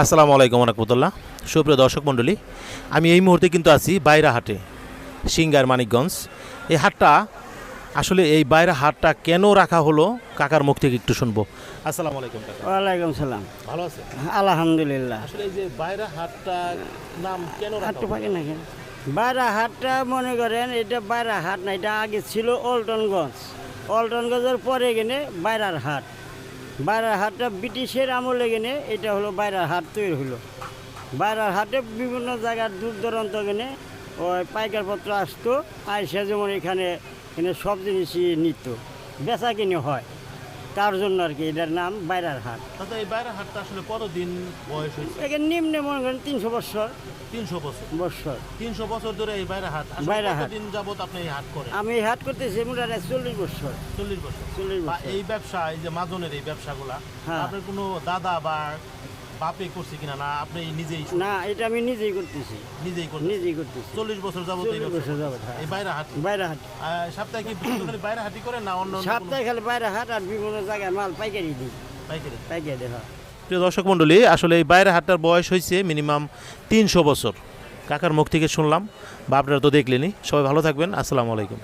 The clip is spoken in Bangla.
আসসালামু আলাইকুম রহমতুল্লাহ। সুপ্রিয় দর্শক মণ্ডলী আমি এই মুহূর্তে কিন্তু আছি বাইরা হাটে সিঙ্গার মানিকগঞ্জ। এই হাটটা আসলে এই বাইরা হাটটা কেন রাখা হলো কাকার মুখ থেকে একটু শুনব। আসসালামু আলাইকুম ওয়ালাইকুম সালাম। ভালো আছে? আলহামদুলিল্লাহ। আসলে এই যে বাইরা হাটটা নাম কেন রাখা হাটটা? পাকে না কেন? বাইরা হাটটা মনে করেন এটা বাইরা হাট না এটা আগে ছিল অল্টনগঞ্জ। অল্টনগঞ্জের পরে গেলে বাইরার হাট। বাইরার হাটটা ব্রিটিশের আমলে গেলে এটা হলো বাইরার হাট তৈরি হলো। বাইরার হাটে বিভিন্ন জায়গার দূর দূরান্ত গেলে ওই পাইকারপত্র আসতো আইসা যেমন এখানে এখানে সব জিনিসই নিত। বেচা কিনে হয়। তার জন্য আর কি এটার নাম বাইরার হাট। আচ্ছা এই বাইরার হাটটা আসলে কতদিন বয়স হয়েছে? এখানে নিম্নে মনে করেন তিনশো বছর তিনশো বছর। বছর তিনশো বছর ধরে এই বাইরা হাট। বাইরা হাট। দিন যাবত আপনি এই হাট করেন? আমি এই হাট করতেছি মোটামুটি চল্লিশ বছর চল্লিশ বছর। চল্লিশ বছর এই ব্যবসা এই যে মাজনের এই ব্যবসাগুলা হ্যাঁ। আপনার কোনো দাদা বা বাপে করছে কিনা? না আপনি নিজেই না এটা আমি নিজেই করতেছি। নিজেই করছেন নিজেই করতেছি। চল্লিশ বছর যাবত এই চল্লিশ বছর যাবত হ্যাঁ। এই বাইরে হাট বাইরে হাট সপ্তাহে কি খালি বাইরে হাটি করেন না অন্য সপ্তাহে খালি বাইরে হাট আর বিভিন্ন জায়গায় মাল পাইকারি দিই। পাইকারি? পাইকারি দেওয়া প্রিয় দর্শক মণ্ডলী আসলে এই বাইরে হাটটার বয়স হয়েছে মিনিমাম তিনশো বছর। কাকার মুখ থেকে শুনলাম বা আপনারা তো দেখলেনই সবাই ভালো থাকবেন। আসসালামু আলাইকুম।